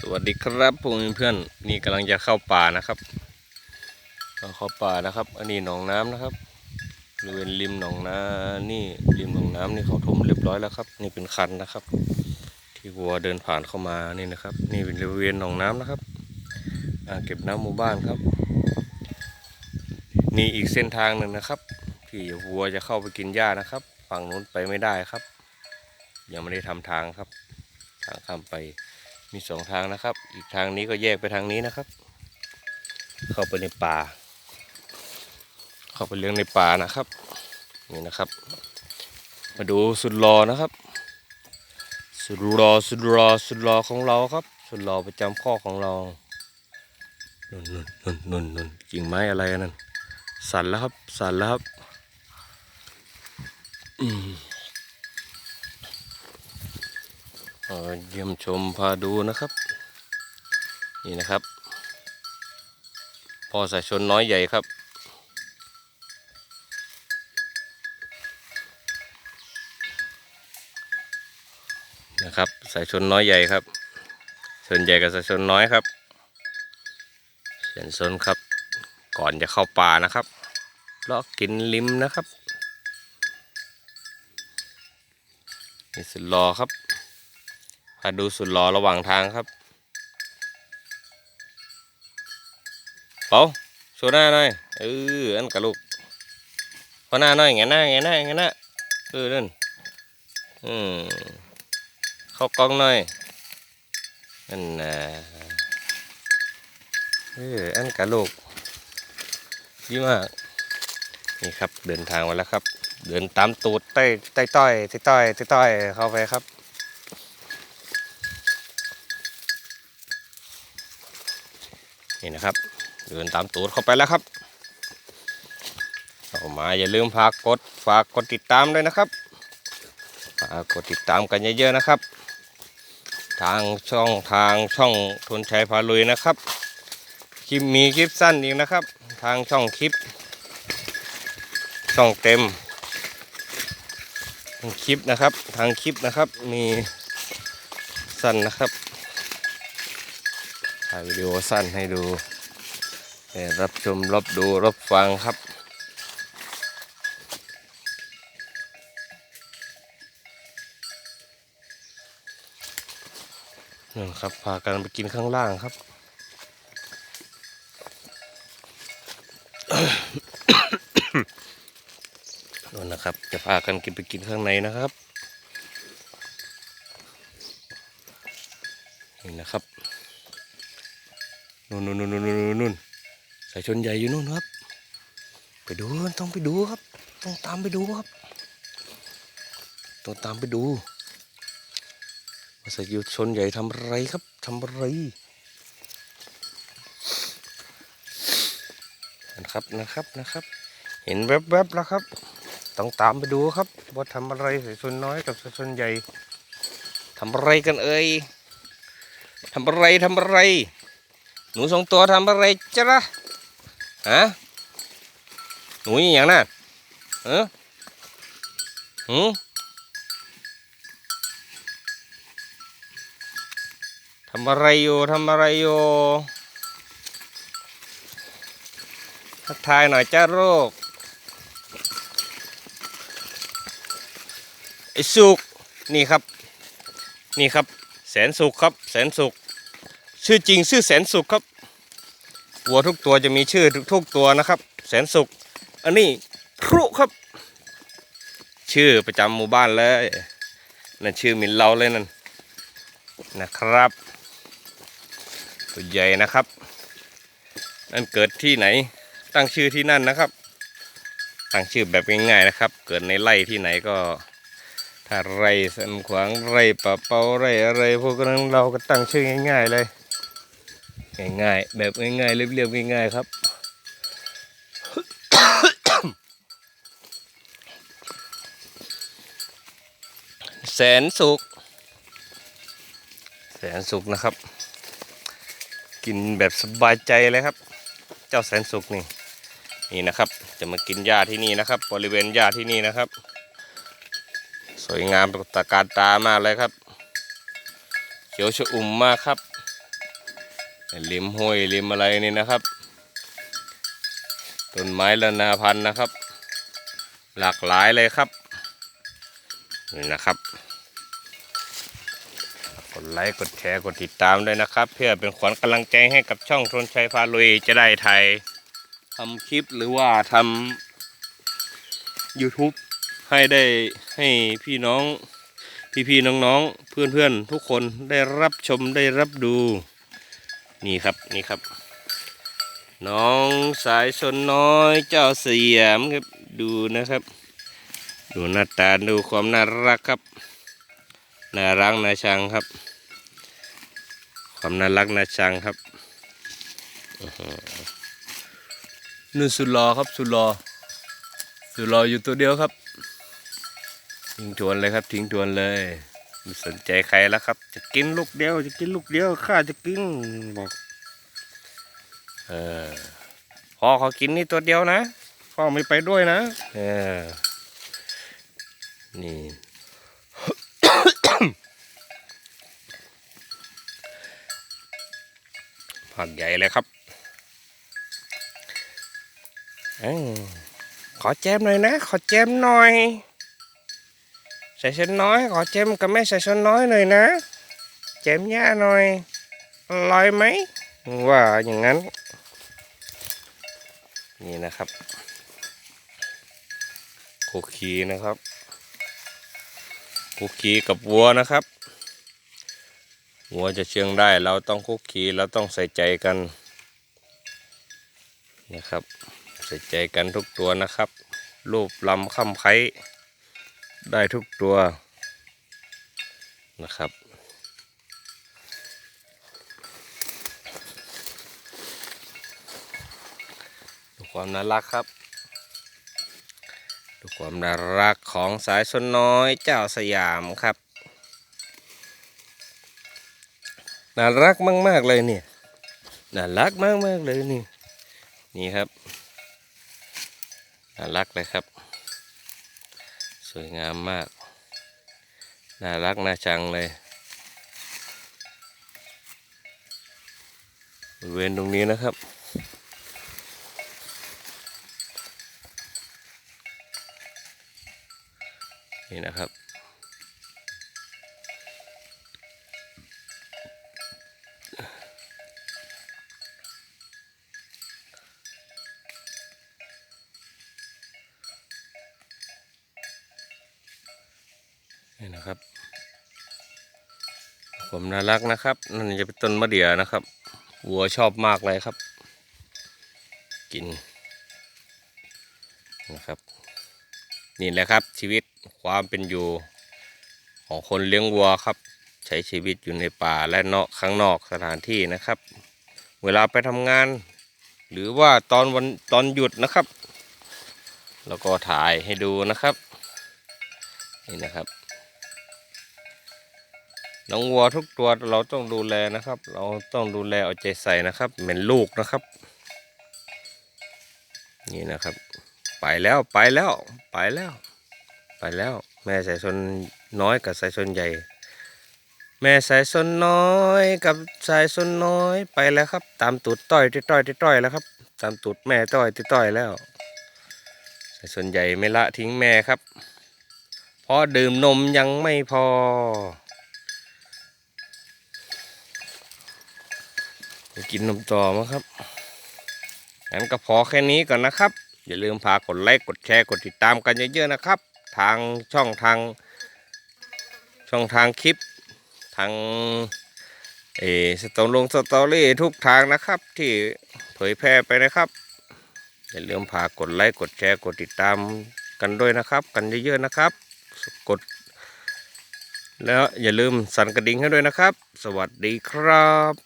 สวัสดีครับพวกเพื่อนๆนี่กำลังจะเข้าป่านะครับเข้าป่านะครับ อันนี้หนองน้ำนะครับบริเวณริมหนองน้ำนี่ริมหนองน้ำนี่เขาถมเรียบร้อยแล้วครับ นี่เป็นคันนะครับ ที่วัวเดินผ่านเข้ามานี่นะครับ นี่เป็นบริเวณหนองน้ำนะครับอ่างเก็บน้ำหมู่บ้านครับ นี่อีกเส้นทางหนึ่งนะครับ ที่วัวจะเข้าไปกินหญ้านะครับ ฝั่งนู้นไปไม่ได้ครับ ยังไม่ได้ทำทางครับ ทางข้ามไป มีสองทางนะครับ อีกทางนี้ก็แยกไปทางนี้นะครับ เข้าไปในป่า เข้าไปเลี้ยงในป่านะครับ นี่นะครับ มาดูสุดรอนะครับ สุดรอสุดรอสุดรอของเราครับ สุดรอประจำข้อของเรานุ่นนุ่นนุ่นนุ่นกิ่งไม้อะไรอันนั่นสั่นแล้วครับ สั่นแล้วครับ อืม เยี่ยมชมพาดูนะครับ นี่นะครับ พอสายชนน้อยใหญ่ครับ นะครับสายชนน้อยใหญ่ครับ ส่วนใหญ่กับสายชนน้อยครับเสียนชนครับ ก่อนจะเข้าป่านะครับเลาะกินลิมนะครับนี่สุดรอครับาดูสุดหล่อระหว่างทางครับ เป๋าโชว์หน้าหน่อย เออ อันกับลูกพอหน้าหน่อยแงนหน้าแงนหน้าแงนหน้าเออนั่นอืมเข้ากล้องหน่อยนั่นนะเออ อันกับลูกดีมาก นี่ครับเดินทางมาแล้วครับ เดินตามตูดใต้ใต้ต้อยใต้ต้อยใต้ต้อยเข้าไปครับ นี่นะครับ เดินตามตูดเข้าไปแล้วครับเข้ามาอย่าลืมฝากกดฝากกดติดตามด้วยนะครับฝากกดติดตามกันเยอะๆนะครับ ทางช่องทางช่องทุนชัยพาลุยนะครับคลิปมีคลิปสั้นอีกนะครับ ทางช่องคลิป ช่องเต็มคลิปนะครับทางคลิปนะครับมีสั้นนะครับ ถ่ายวิดีโอสั้นให้ดูรับชมรับดูรับฟังครับนั่นครับพากันไปกินข้างล่างครับ นั่นนะครับ จะพากันกินไปกินข้างในนะครับ นี่นะครับ นู่นนู่นนู่นนู่นสายชนใหญ่อยู่นู่นครับ ไปดูต้องไปดูครับ ต้องตามไปดูครับต้องตามไปดูว่าสายชนใหญ่ทำอะไรครับทำอะไรนะครับนะครับนะครับ เห็นแวบๆแล้วครับ ต้องตามไปดูครับว่าทำอะไรสายชนน้อยกับสายชนใหญ่ทำอะไรกันเอ่ยทำอะไรทำอะไร หนูสองตัวทำอะไรจ๊ะฮะหนูอย่างน่ะเออหืมทำอะไรอยู่ทำอะไรอยู่ทักทายหน่อยจ้าโรคไอ้สุกนี่ครับ นี่ครับ แสนสุกครับ แสนสุก ชื่อจริงชื่อแสนสุขครับวัวทุกตัวจะมีชื่อทุกตัวนะครับ แสนสุข อันนี้ครุครับ ชื่อประจำหมู่บ้านเลยนั่นชื่อหมินเราเลยนั่นนะครับ ตัวใหญ่นะครับ นั่นเกิดที่ไหน ตั้งชื่อที่นั่นนะครับ ตั้งชื่อแบบง่ายๆนะครับ เกิดในไร่ที่ไหนก็ ถ้าไร่สันขวางไร่ปะเปาไร่อะไรพวกนั้นเราก็ตั้งชื่อง่าย ๆเลย ง่ายๆ แบบง่ายๆ เรียบๆ ง่ายๆ ครับ แสนสุขแสนสุขนะครับ กินแบบสบายใจเลยครับ เจ้าแสนสุขนี่ นี่นะครับ จะมากินหญ้าที่นี่นะครับ บริเวณหญ้าที่นี่นะครับ สวยงามตระการตามากเลยครับ เขียวชอุ่มมากครับ ริมห้วยริมอะไรนี่นะครับ ต้นไม้ละนาพันธุ์นะครับ หลากหลายเลยครับนี่นะครับกดไลค์กดแชร์กดติดตามด้วยนะครับ เพื่อเป็นขวัญกำลังใจให้กับช่องทนชัยพาลุยจะได้ถ่ายทำคลิปหรือว่าทำ YouTube ให้ได้ให้พี่น้อง พี่ๆน้องๆ เพื่อนๆ ทุกคนได้รับชมได้รับดู นี่ครับนี่ครับ น้องสายชนน้อยเจ้าสยามครับดูนะครับ ดูหน้าตาดูความน่ารักครับน่ารักน่าชังครับ ความน่ารักน่าชังครับนู่นสุดรอครับสุดรอสุดรออยู่ตัวเดียวครับทิ้งทวนเลยครับทิ้งทวนเลย ไม่สนใจใครแล้วครับ จะกินลูกเดียว จะกินลูกเดียวข้าจะกินบอกเออพ่อเขากินนี่ตัวเดียวนะพ่อไม่ไปด้วยนะเออนี่ ผักใหญ่เลยครับอขอแจมหน่อยนะ ขอแจมหน่อย ส่ชนน้อยขอแจมกับแม่ใส่ชนน้อยหน่อยนะแจมย่าหน่อยอร่อยไหมว่าอย่างนั้น นี่นะครับโคคีนะครับโคคีกับวัวนะครับวัวจะเชื่องได้เราต้องคุกคีเราต้องใส่ใจกันนะครับ ใส่ใจกันทุกตัวนะครับ รูปลำค่ำไค ได้ทุกตัวนะครับ ดูความน่ารักครับ ดูความน่ารักของสายสนน้อยเจ้าสยามครับ น่ารักมาก ๆ เลยเนี่ย น่ารักมาก ๆ เลยนี่ นี่ครับ น่ารักเลยครับ วยงามมาก น่ารักน่าชังเลยบริเวณตรงนี้นะครับ นี่นะครับ นะครับผมน่ารักนะครับนั่นจะเป็นต้นมะเดื่อนะครับวัวชอบมากเลยครับ กินนะครับนี่แหละครับชีวิตความเป็นอยู่ของคนเลี้ยงวัวครับ ใช้ชีวิตอยู่ในป่าและนอกข้างนอกสถานที่นะครับ เวลาไปทำงาน หรือว่าตอนวันตอนหยุดนะครับ แล้วก็ถ่ายให้ดูนะครับนี่นะครับ น้องวัวทุกตัวเราต้องดูแลนะครับ เราต้องดูแลเอาใจใส่นะครับ เหมือนลูกนะครับ นี่นะครับ ไปแล้วไปแล้วไปแล้ว ไปแล้ว แม่สายชนน้อยกับสายชนใหญ่ แม่สายชนน้อยกับสายชนน้อยไปแล้วครับ ตามตูดต้อยที่ต้อยที่ต้อยแล้วครับ ตามตูดแม่ต้อยที่ต้อยแล้วสายชนใหญ่ไม่ละทิ้งแม่ครับเพราะดื่มนมยังไม่พอ ไป กินนมต่อมั้งครับงั้นก็พอแค่นี้ก่อนนะครับ อย่าลืมพากดไลค์กดแชร์กดติดตามกันเยอะๆนะครับ ทางช่องทางช่องทางคลิปทางเออสตอลงสตอรี่ทุกทางนะครับ ที่เผยแพร่ไปนะครับ อย่าลืมพากดไลค์กดแชร์กดติดตามกันด้วยนะครับ กันเยอะๆนะครับ กด แล้วอย่าลืมสั่นกระดิ่งให้ด้วยนะครับ สวัสดีครับ